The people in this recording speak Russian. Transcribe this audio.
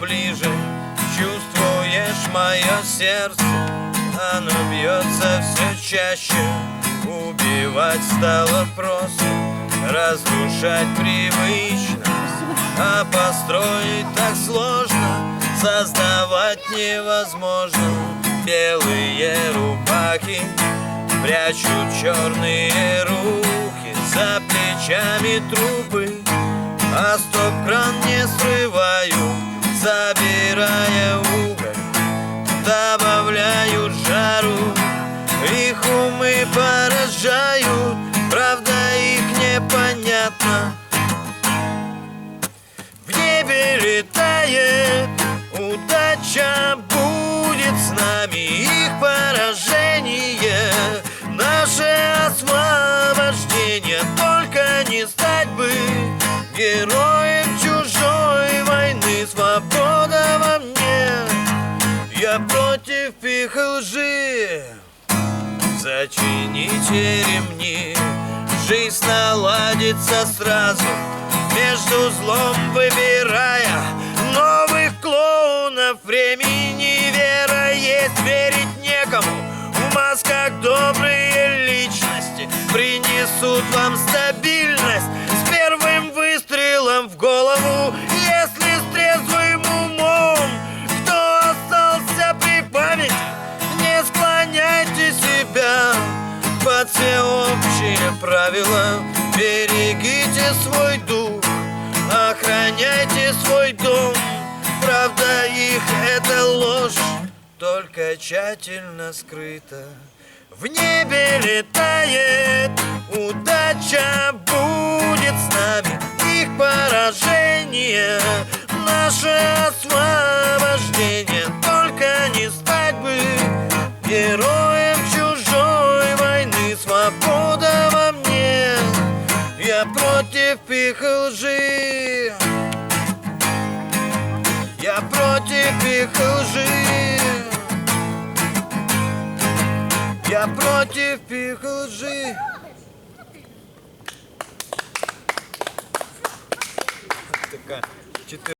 ближе Чувствуешь мое сердце. Оно бьется все чаще. Убивать стало просто Разрушать привычно. А построить так сложно Создавать невозможно. Белые рубахи Прячут черные руки За плечами трупы А стоп-кран не срываю Забирая уголь Добавляют жару. Их умы поражают Правда их непонятно. В небе летает Удача будет с нами. Их поражение Наше Героем чужой войны Свобода во мне. Я против их лжи. Зачините ремни. Жизнь наладится сразу Между злом выбирая Новых клоунов. Времени Вера есть, верить некому. В масках добрые личности Принесут вам стабильность под всеобщие правила. Берегите свой дух, охраняйте свой дом. Правда их это ложь, только тщательно скрыта В небе летает удача будет с нами. Их поражение, наше освобождение их лжи Я против их лжи Я против их лжи Така, чотири.